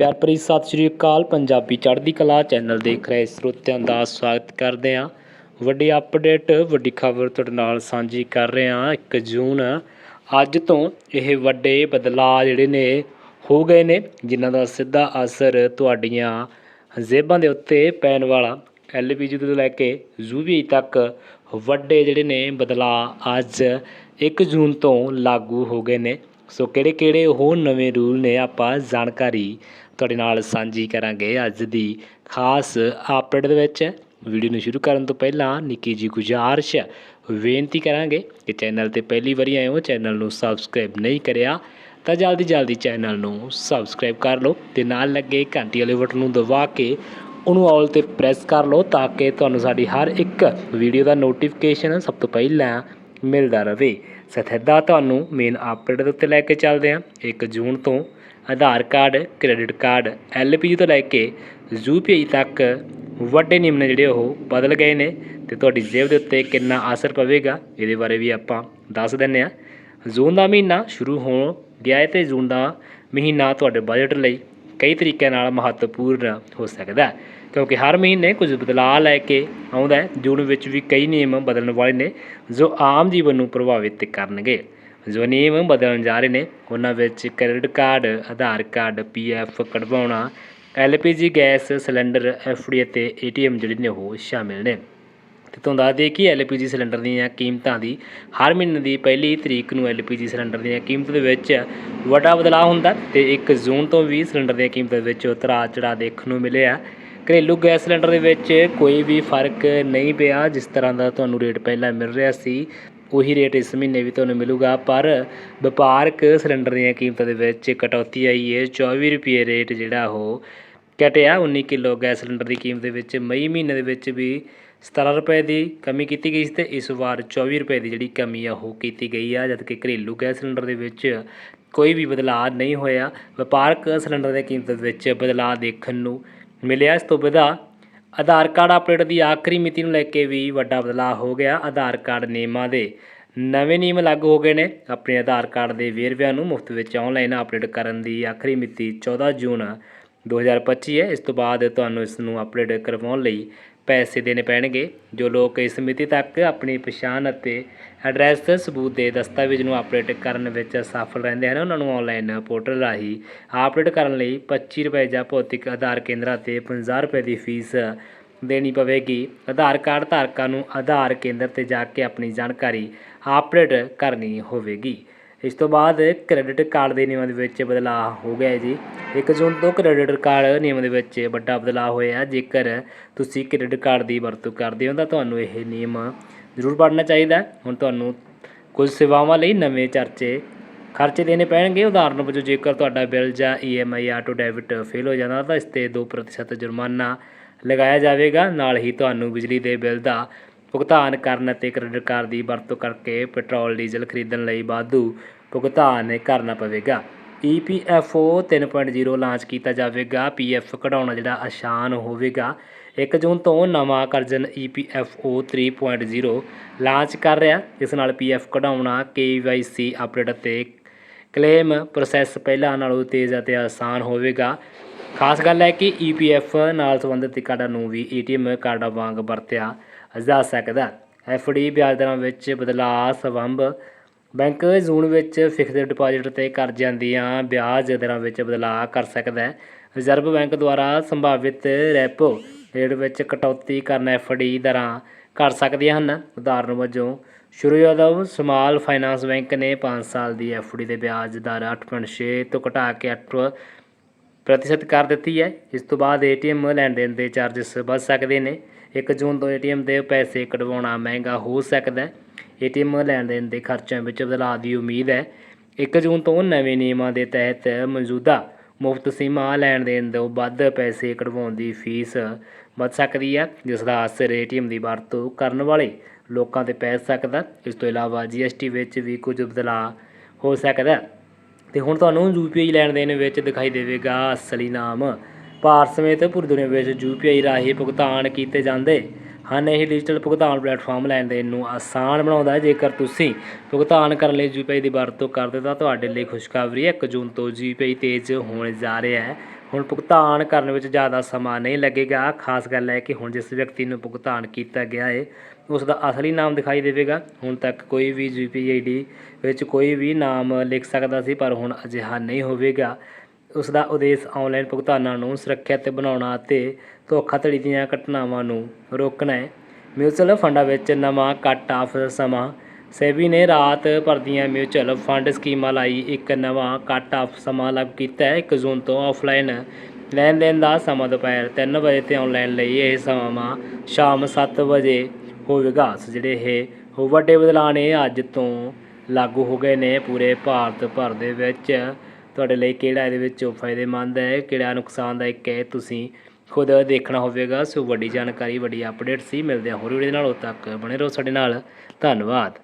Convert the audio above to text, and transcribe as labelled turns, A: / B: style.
A: ਪਿਆਰ ਭਰੀ ਸਤਿ ਸ਼੍ਰੀ ਅਕਾਲ। ਪੰਜਾਬੀ ਚੜ੍ਹਦੀ ਕਲਾ ਚੈਨਲ ਦੇਖ ਰਹੇ ਸਰੋਤਿਆਂ ਦਾ ਸਵਾਗਤ ਕਰਦੇ ਹਾਂ। ਵੱਡੀ ਅਪਡੇਟ ਵੱਡੀ ਖਬਰ ਤੁਹਾਡੇ ਨਾਲ ਸਾਂਝੀ ਕਰ ਰਹੇ ਹਾਂ 1 ਜੂਨ। ਅੱਜ ਤੋਂ ਇਹ ਵੱਡੇ ਬਦਲਾਅ ਜਿਹੜੇ ਨੇ ਹੋ ਗਏ ਨੇ, ਜਿਨ੍ਹਾਂ ਦਾ ਸਿੱਧਾ ਅਸਰ ਤੁਹਾਡੀਆਂ ਜੇਬਾਂ ਦੇ ਉੱਤੇ ਪੈਣ ਵਾਲਾ ਐਲਪੀਜੀ ਤੋਂ ਲੈ ਕੇ ਯੂਵੀ ਤੱਕ ਵੱਡੇ ਜਿਹੜੇ ਨੇ ਬਦਲਾਅ ਅੱਜ 1 ਜੂਨ ਤੋਂ ਲਾਗੂ ਹੋ ਗਏ ਨੇ। ਸੋ ਕਿਹੜੇ ਕਿਹੜੇ ਉਹ ਨਵੇਂ ਰੂਲ ਨੇ ਆਪਾਂ ਜਾਣਕਾਰੀ ਤੁਹਾਡੇ ਨਾਲ ਸਾਂਝੀ ਕਰਾਂਗੇ ਅੱਜ ਦੀ ਖਾਸ ਅਪਡੇਟ ਦੇ ਵਿੱਚ। ਵੀਡੀਓ ਨੂੰ ਸ਼ੁਰੂ ਕਰਨ ਤੋਂ ਪਹਿਲਾਂ ਨਿੱਕੀ ਜੀ ਗੁਜ਼ਾਰਿਸ਼, ਬੇਨਤੀ ਕਰਾਂਗੇ ਕਿ ਚੈਨਲ ਤੇ ਪਹਿਲੀ ਵਾਰੀ ਆਏ ਹੋ ਚੈਨਲ ਨੂੰ ਸਬਸਕ੍ਰਾਈਬ ਨਹੀਂ ਕਰਿਆ, ਤਾਂ ਜਲਦੀ ਜਲਦੀ ਚੈਨਲ ਨੂੰ ਸਬਸਕ੍ਰਾਈਬ ਕਰ ਲਓ ਤੇ ਨਾਲ ਲੱਗੇ ਘੰਟੀ ਵਾਲੇ ਬਟਨ ਨੂੰ ਦਬਾ ਕੇ ਉਹਨੂੰ ਆਲ ਤੇ ਪ੍ਰੈਸ ਕਰ ਲਓ ਤਾਂ ਕਿ ਤੁਹਾਨੂੰ ਸਾਡੀ ਹਰ ਇੱਕ ਵੀਡੀਓ ਦਾ ਨੋਟੀਫਿਕੇਸ਼ਨ ਸਭ ਤੋਂ ਪਹਿਲਾਂ ਮਿਲਦਾ ਰਹੇ। ਸਥਿਰਤਾ ਤੁਹਾਨੂੰ ਮੇਨ ਅਪਡੇਟ ਦੇ ਉੱਤੇ ਲੈ ਕੇ ਚੱਲਦੇ ਹਾਂ। 1 ਜੂਨ ਤੋਂ Aadhaar card, credit card LPG ਤੋਂ ਲੈ ਕੇ ਯੂਪੀਆਈ ਤੱਕ ਵੱਡੇ ਨਿਯਮ ਨੇ ਜਿਹੜੇ ਉਹ ਬਦਲ ਗਏ ਨੇ ਤੇ ਤੁਹਾਡੀ ਜੇਬ ਦੇ ਉੱਤੇ ਕਿੰਨਾ ਅਸਰ ਪਵੇਗਾ ਇਹਦੇ ਬਾਰੇ ਵੀ ਆਪਾਂ ਦੱਸ ਦਿੰਨੇ ਆ ਜੂਨ ਦਾ ਮਹੀਨਾ ਸ਼ੁਰੂ ਹੋ ਗਿਆ ਹੈ ਤੇ ਜੂਨ ਦਾ ਮਹੀਨਾ ਤੁਹਾਡੇ ਬਜਟ ਲਈ ਕਈ ਤਰੀਕਿਆਂ ਨਾਲ ਮਹੱਤਵਪੂਰਨ ਹੋ ਸਕਦਾ ਹੈ, ਕਿਉਂਕਿ ਹਰ ਮਹੀਨੇ ਕੁਝ ਬਦਲਾਅ ਲੈ ਕੇ ਆਉਂਦਾ ਹੈ, ਜੂਨ ਵਿੱਚ ਵੀ ਕਈ ਨਿਯਮ ਬਦਲਣ ਵਾਲੇ ਨੇ ਜੋ ਆਮ ਜੀਵਨ ਨੂੰ ਪ੍ਰਭਾਵਿਤ ਕਰਨਗੇ। ਜੋ ਨਿਯਮ ਬਦਲਣ ਜਾ ਰਹੇ ਨੇ, ਉਹਨਾਂ ਵਿੱਚ credit card Aadhaar card PF ਕਢਵਾਉਣਾ LPG gas, cylinder FD ਅਤੇ ਏਟੀਐਮ ਜਿਹੜੇ ਨੇ ਉਹ ਸ਼ਾਮਿਲ ਨੇ। ਤੇ ਤੁਹਾਨੂੰ ਦੱਸ ਦਈਏ ਕਿ ਐਲਪੀਜੀ ਸਿਲੰਡਰ ਦੀਆਂ ਕੀਮਤਾਂ ਦੀ, ਹਰ ਮਹੀਨੇ ਦੀ ਪਹਿਲੀ ਤਰੀਕ ਨੂੰ ਐਲਪੀਜੀ ਸਿਲੰਡਰ ਦੀਆਂ ਕੀਮਤਾਂ ਦੇ ਵਿੱਚ ਵੱਡਾ ਬਦਲਾਅ ਹੁੰਦਾ ਤੇ 1 ਜੂਨ ਤੋਂ ਵੀ ਸਿਲੰਡਰ ਦੀਆਂ ਕੀਮਤਾਂ ਵਿੱਚ ਉਤਰਾਅ ਚੜਾਅ ਦੇਖਣ ਨੂੰ ਮਿਲਿਆ ਘਰੇਲੂ ਗੈਸ ਸਿਲੰਡਰ ਦੇ ਵਿੱਚ ਕੋਈ ਵੀ ਫ਼ਰਕ ਨਹੀਂ ਪਿਆ, ਜਿਸ ਤਰ੍ਹਾਂ ਦਾ ਤੁਹਾਨੂੰ ਰੇਟ ਪਹਿਲਾਂ ਮਿਲ ਰਿਹਾ ਸੀ ਉਹੀ ਰੇਟ ਇਸ ਮਹੀਨੇ ਵੀ ਤੁਹਾਨੂੰ ਮਿਲੂਗਾ, ਪਰ ਵਪਾਰਕ ਸਿਲੰਡਰ ਦੀਆਂ ਕੀਮਤਾਂ ਦੇ ਵਿੱਚ ਕਟੌਤੀ ਆਈ ਹੈ 24 ਰੁਪਏ ਰੇਟ ਜਿਹੜਾ ਉਹ ਘਟਿਆ 19 ਕਿਲੋ ਗੈਸ ਸਿਲੰਡਰ ਦੀ ਕੀਮਤ ਦੇ ਵਿੱਚ ਮਈ ਮਹੀਨੇ ਦੇ ਵਿੱਚ ਵੀ 17 ਰੁਪਏ ਦੀ ਕਮੀ ਕੀਤੀ ਗਈ ਸੀ ਤੇ ਇਸ ਵਾਰ 24 ਰੁਪਏ ਦੀ ਜਿਹੜੀ ਕਮੀ ਆ ਉਹ ਕੀਤੀ ਗਈ ਆ ਜਦਕਿ ਘਰੇਲੂ ਗੈਸ ਸਿਲੰਡਰ ਦੇ ਵਿੱਚ ਕੋਈ ਵੀ ਬਦਲਾਅ ਨਹੀਂ ਹੋਇਆ। ਵਪਾਰਕ ਸਿਲੰਡਰ ਦੀ ਕੀਮਤ ਵਿੱਚ ਬਦਲਾਅ ਦੇਖਣ ਨੂੰ ਮਿਲਿਆ। ਇਸ ਤੋਂ ਬਿਨਾਂ ਆਧਾਰ ਕਾਰਡ ਅਪਡੇਟ ਦੀ ਆਖਰੀ ਮਿਤੀ ਨੂੰ ਲੈ ਕੇ ਵੀ ਵੱਡਾ ਬਦਲਾਅ ਹੋ ਗਿਆ। ਆਧਾਰ ਕਾਰਡ ਨਿਯਮਾਂ ਦੇ ਨਵੇਂ ਨਿਯਮ ਲਾਗੂ ਹੋ ਗਏ ਨੇ। ਆਪਣੇ ਆਧਾਰ ਕਾਰਡ ਦੇ ਵੇਰਵਿਆਂ ਨੂੰ ਮੁਫਤ ਵਿੱਚ ਆਨਲਾਈਨ ਅਪਡੇਟ ਕਰਨ ਦੀ ਆਖਰੀ ਮਿਤੀ 14 ਜੂਨ 2025 ਹੈ। ਇਸ ਤੋਂ ਬਾਅਦ ਤੁਹਾਨੂੰ ਇਸ ਨੂੰ ਅਪਡੇਟ ਕਰਵਾਉਣ ਲਈ ਪੈਸੇ ਦੇਣੇ ਪੈਣਗੇ, ਜੋ ਲੋਕ ਇਸ ਮਿਤੀ ਤੱਕ ਆਪਣੀ ਪਛਾਣ ਅਤੇ ਐਡਰੈਸ ਸਬੂਤ ਦੇ ਦਸਤਾਵੇਜ਼ ਨੂੰ ਅਪਡੇਟ ਕਰਨ ਵਿੱਚ ਸਫਲ ਰਹਿੰਦੇ ਹਨ। ਉਹਨਾਂ ਨੂੰ ਆਨਲਾਈਨ ਪੋਰਟਲ ਰਾਹੀਂ ਅਪਡੇਟ ਕਰਨ ਲਈ 25 ਰੁਪਏ ਜਾਂ ਭੌਤਿਕ ਆਧਾਰ ਕੇਂਦਰਾਂ ਤੇ 50 ਰੁਪਏ ਦੀ ਫੀਸ ਦੇਣੀ ਪਵੇਗੀ। ਆਧਾਰ ਕਾਰਡ ਧਾਰਕਾਂ ਨੂੰ ਆਧਾਰ ਕੇਂਦਰ ਤੇ ਜਾ ਕੇ ਆਪਣੀ ਜਾਣਕਾਰੀ ਅਪਡੇਟ ਕਰਨੀ ਹੋਵੇਗੀ। ਇਸ ਤੋਂ ਬਾਅਦ ਕ੍ਰੈਡਿਟ ਕਾਰਡ ਦੇ ਨਿਯਮਾਂ ਦੇ ਵਿੱਚ ਬਦਲਾਅ ਹੋ ਗਿਆ ਜੀ। ਇੱਕ ਜੂਨ ਤੋਂ ਕ੍ਰੈਡਿਟ ਕਾਰਡ ਨਿਯਮਾਂ ਦੇ ਵਿੱਚ ਵੱਡਾ ਬਦਲਾਅ ਹੋਇਆ। ਜੇਕਰ ਤੁਸੀਂ ਕ੍ਰੈਡਿਟ ਕਾਰਡ ਦੀ ਵਰਤੋਂ ਕਰਦੇ ਹੋ ਤਾਂ ਤੁਹਾਨੂੰ ਇਹ ਨਿਯਮ ਜ਼ਰੂਰ ਪੜ੍ਹਨਾ ਚਾਹੀਦਾ। ਹੁਣ ਤੁਹਾਨੂੰ ਕੁਝ ਸੇਵਾਵਾਂ ਲਈ ਨਵੇਂ ਚਰਚੇ ਖਰਚੇ ਦੇਣੇ ਪੈਣਗੇ। ਉਦਾਹਰਨ ਵਜੋਂ ਜੇਕਰ ਤੁਹਾਡਾ ਬਿੱਲ ਜਾਂ ਈਐਮਆਈ ਆਟੋ ਡੈਬਿਟ ਫੇਲ ਹੋ ਜਾਂਦਾ ਤਾਂ ਇਸ ਤੇ 2% ਜੁਰਮਾਨਾ ਲਗਾਇਆ ਜਾਵੇਗਾ। ਨਾਲ ਹੀ ਤੁਹਾਨੂੰ ਬਿਜਲੀ ਦੇ ਬਿੱਲ ਦਾ ਭੁਗਤਾਨ ਕਰਨ ਅਤੇ ਕ੍ਰੈਡਿਟ ਕਾਰਡ ਦੀ ਵਰਤੋਂ ਕਰਕੇ ਪੈਟਰੋਲ ਡੀਜ਼ਲ ਖਰੀਦਣ ਲਈ ਵਾਧੂ ਭੁਗਤਾਨ ਕਰਨਾ ਪਵੇਗਾ। E P E EPFO 3.0 launch ਕੀਤਾ ਜਾਵੇਗਾ। ਪੀ ਪੀਐਫ ਕਢਾਉਣਾ ਜਿਹੜਾ ਆਸਾਨ ਹੋਵੇਗਾ। 1 ਜੂਨ ਤੋਂ ਨਵਾਂ Curzon E P E EPFO 3.0 launch ਕਰ ਰਿਹਾ। ਇਸ ਨਾਲ ਪੀ ਪੀਐਫ ਕਢਾਉਣਾ ਕੇ ਵਾਈ ਸੀ ਅਪਡੇਟ ਅਤੇ ਕਲੇਮ ਪ੍ਰੋਸੈਸ ਪਹਿਲਾਂ ਨਾਲੋਂ ਤੇਜ਼ ਅਤੇ ਆਸਾਨ ਹੋਵੇਗਾ। ਖਾਸ ਗੱਲ ਹੈ ਕਿ ਈ ਪੀ ਈਪੀਐਫ ਨਾਲ ਸੰਬੰਧਿਤ ਕਾਰਡਾਂ ਨੂੰ ਵੀ ਏ ਟੀ ਏਟੀਐਮ ਕਾਰਡਾਂ ਵਾਂਗ ਵਰਤਿਆ ਜਾ ਸਕਦਾ ਐਫਡੀ ਵਿਆਜ ਦਰਾਂ ਵਿੱਚ ਬਦਲਾਅ ਸਬੰਧ ਬੈਂਕ ਜੂਨ ਵਿੱਚ ਫਿਕਸਡ ਡਿਪਾਜ਼ਿਟ ਤੇ ਕਰਜ਼ਿਆਂ ਦੀਆਂ ਵਿਆਜ ਦਰਾਂ ਵਿੱਚ ਬਦਲਾਅ ਕਰ ਸਕਦਾ ਹੈ। ਰਿਜ਼ਰਵ ਬੈਂਕ ਦੁਆਰਾ ਸੰਭਾਵਿਤ ਰੈਪੋ ਰੇਟ ਵਿੱਚ ਕਟੌਤੀ ਕਰਨ ਐਫਡੀ ਦਰਾਂ ਕਰ ਸਕਦੀਆਂ ਹਨ। ਉਦਾਹਰਨ ਵਜੋਂ ਸ਼ੁਰੂਆਤ ਸਮਾਲ ਫਾਈਨਾਂਸ ਬੈਂਕ ਨੇ 5 ਸਾਲ ਦੀ ਐਫਡੀ ਦੇ ਵਿਆਜ ਦਰ 8.6 ਤੋਂ ਘਟਾ ਕੇ 8 ਪ੍ਰਤੀਸ਼ਤ ਕਰ ਦਿੱਤੀ ਹੈ। ਇਸ ਤੋਂ ਬਾਅਦ ਏਟੀਐਮ ਲੈਣ ਦੇਣ ਦੇ ਚਾਰजेस ਵੱਧ ਸਕਦੇ ਨੇ। 1 ਜੂਨ ਤੋਂ ਏਟੀਐਮ ਦੇ ਪੈਸੇ ਕਢਵਾਉਣਾ ਮਹਿੰਗਾ ਹੋ ਸਕਦਾ ਹੈ। ਏਟੀਐਮ ਲੈਣ ਦੇਣ ਦੇ ਖਰਚਿਆਂ ਵਿੱਚ ਬਦਲਾਅ ਦੀ ਉਮੀਦ ਹੈ। 1 ਜੂਨ ਤੋਂ ਨਵੇਂ ਨਿਯਮਾਂ ਦੇ ਤਹਿਤ ਮੌਜੂਦਾ ਮੁਫਤ ਸੀਮਾ ਲੈਣ ਦੇਣ ਤੋਂ ਵੱਧ ਪੈਸੇ ਕਢਵਾਉਣ ਦੀ ਫੀਸ ਵੱਧ ਸਕਦੀ ਹੈ, ਜਿਸ ਦਾ ਅਸਰ ਏਟੀਐਮ ਦੀ ਵਰਤੋਂ ਕਰਨ ਵਾਲੇ ਲੋਕਾਂ ਤੇ ਪੈ ਸਕਦਾ ਇਸ ਤੋਂ ਇਲਾਵਾ ਜੀਐਸਟੀ ਵਿੱਚ ਵੀ ਕੁਝ ਬਦਲਾਅ ਹੋ ਸਕਦਾ ਹੈ। ਤੇ ਹੁਣ ਤੁਹਾਨੂੰ ਯੂਪੀਆਈ ਲੈਣ ਦੇਣ ਵਿੱਚ ਦਿਖਾਈ ਦੇਵੇਗਾ ਅਸਲੀ ਨਾਮ ਭਾਰਤ ਸਮੇਤ ਪੂਰੀ ਦੁਨੀਆ ਵਿੱਚ ਯੂਪੀਆਈ ਰਾਹੀਂ ਭੁਗਤਾਨ ਕੀਤੇ ਜਾਂਦੇ ਹਨ। ਇਹ ਡਿਜੀਟਲ ਭੁਗਤਾਨ ਪਲੇਟਫਾਰਮ ਲੈਣ ਦੇਣ ਨੂੰ ਆਸਾਨ ਬਣਾਉਂਦਾ ਹੈ। ਜੇਕਰ ਤੁਸੀਂ ਭੁਗਤਾਨ ਕਰਨ ਲਈ ਯੂਪੀਆਈ ਦੀ ਵਰਤੋਂ ਕਰਦੇ ਹੋ, ਤਾਂ ਤੁਹਾਡੇ ਲਈ ਖੁਸ਼ਖਬਰੀ ਹੈ। 1 ਜੂਨ ਤੋਂ ਯੂਪੀਆਈ ਤੇਜ਼ ਹੋਣ ਜਾ ਰਿਹਾ ਹੈ। ਹੁਣ ਭੁਗਤਾਨ ਕਰਨ ਵਿੱਚ ਜ਼ਿਆਦਾ ਸਮਾਂ ਨਹੀਂ ਲੱਗੇਗਾ। ਖਾਸ ਗੱਲ ਹੈ ਕਿ ਹੁਣ ਜਿਸ ਵਿਅਕਤੀ ਨੂੰ ਭੁਗਤਾਨ ਕੀਤਾ ਗਿਆ ਹੈ, ਉਸ ਦਾ ਅਸਲੀ ਨਾਮ ਦਿਖਾਈ ਦੇਵੇਗਾ। ਹੁਣ ਤੱਕ ਕੋਈ ਵੀ ਯੂਪੀਆਈਡੀ ਵਿੱਚ ਕੋਈ ਵੀ ਨਾਮ ਲਿਖ ਸਕਦਾ ਸੀ, ਪਰ ਹੁਣ ਅਜਿਹਾ ਨਹੀਂ ਹੋਵੇਗਾ। ਉਸ ਦਾ ਉਦੇਸ਼ ਆਨਲਾਈਨ ਭੁਗਤਾਨਾਂ ਨੂੰ ਸੁਰੱਖਿਅਤ ਬਣਾਉਣਾ ਅਤੇ ਧੋਖਾਧੜੀ ਦੀਆਂ ਘਟਨਾਵਾਂ ਨੂੰ ਰੋਕਣਾ ਹੈ। ਮਿਊਚੁਅਲ ਫੰਡਾਂ ਵਿੱਚ ਨਵਾਂ ਕੱਟ ਆਫ ਸਮਾਂ। ਸੇਬੀ ਨੇ ਰਾਤ ਭਰ ਦੀਆਂ ਮਿਊਚੁਅਲ ਫੰਡ ਸਕੀਮਾਂ ਲਈ ਇੱਕ ਨਵਾਂ ਕੱਟ ਆਫ ਸਮਾਂ ਲਾਗੂ ਕੀਤਾ ਹੈ। 1 ਜੂਨ ਤੋਂ ਆਫਲਾਈਨ ਲੈਣ ਦੇਣ ਦਾ ਸਮਾਂ ਦੁਪਹਿਰ 3 ਵਜੇ ਤੇ ਆਨਲਾਈਨ ਲਈ ਇਹ ਸਮਾਂ ਸ਼ਾਮ 7 ਵਜੇ ਹੋਵੇਗਾ। ਸੋ ਜਿਹੜੇ ਇਹ ਹੋ ਵੱਡੇ ਬਦਲਾਅ ਨੇ ਅੱਜ ਤੋਂ ਲਾਗੂ ਹੋ ਗਏ ਨੇ ਪੂਰੇ ਭਾਰਤ ਭਰ ਦੇ ਵਿੱਚ। ਤੁਹਾਡੇ ਲਈ ਕਿਹੜਾ ਇਹਦੇ ਵਿੱਚ ਫਾਇਦੇਮੰਦ ਹੈ, ਕਿਹੜਾ ਨੁਕਸਾਨਦਾਇਕ ਹੈ, ਤੁਸੀਂ ਖੁਦ ਦੇਖਣਾ ਹੋਵੇਗਾ। ਸੋ ਵੱਡੀ ਜਾਣਕਾਰੀ, ਵੱਡੀ ਅਪਡੇਟ ਸੀ। ਮਿਲਦੇ ਹਾਂ ਹੋਰ ਵੀਡੀਓ ਦੇ ਨਾਲ, ਉਦੋਂ ਤੱਕ ਬਣੇ ਰਹੋ ਸਾਡੇ ਨਾਲ। ਧੰਨਵਾਦ।